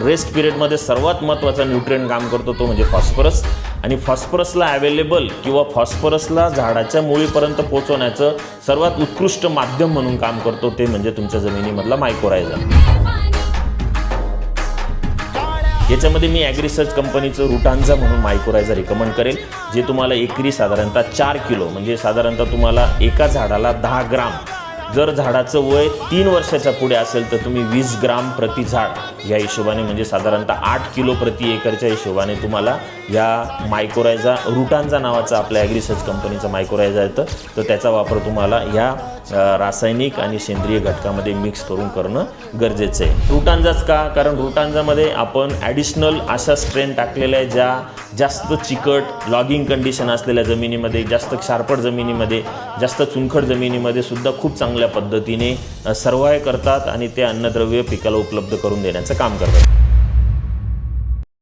Rest पिरियडमध्ये सर्वात महत्त्वाचा न्यूट्रिएंट काम करतो तो म्हणजे फॉस्फरस आणि फॉस्फरसला अवेलेबल किंवा फॉस्फरसला झाडाच्या मुळीपर्यंत पोहोचवण्याचं सर्वात उत्कृष्ट माध्यम म्हणून काम करतो ते म्हणजे तुमच्या जमिनीमधला मायक्रोरायझर याच्यामध्ये मी ॲग्रिसर्च कंपनीचं रुटांझा म्हणून मायक्रोरायझर रिकमेंड करेल जे तुम्हाला एकरी साधारणतः चार किलो म्हणजे साधारणतः तुम्हाला एका झाडाला दहा ग्राम जर झाडाचं वय तीन वर्षाच्या पुढे असेल तर तुम्ही वीस ग्राम प्रति झाड या हिशोबाने म्हणजे साधारणतः आठ किलो प्रति एकरच्या हिशोबाने तुम्हाला या मायक्रोरायझा रुटांचा नावाचा आपल्या ॲग्रिसर्च कंपनीचा मायक्रोरायझा येतं. तर त्याचा वापर तुम्हाला ह्या रासायनिक आणि सेंद्रिय घटकामध्ये मिक्स करून करणं गरजेचं आहे. रुटांजाच का? कारण रुटांजामध्ये आपण ॲडिशनल अशा स्ट्रेन टाकलेल्या आहे ज्या जास्त चिकट लॉगिंग कंडिशन असलेल्या जमिनीमध्ये जास्त क्षारपट जमिनीमध्ये जास्त चुनखड जमिनीमध्ये सुद्धा खूप चांगल्या पद्धतीने सर्वाय करतात आणि ते अन्नद्रव्य पिकाला उपलब्ध करून देण्याचं काम करतात.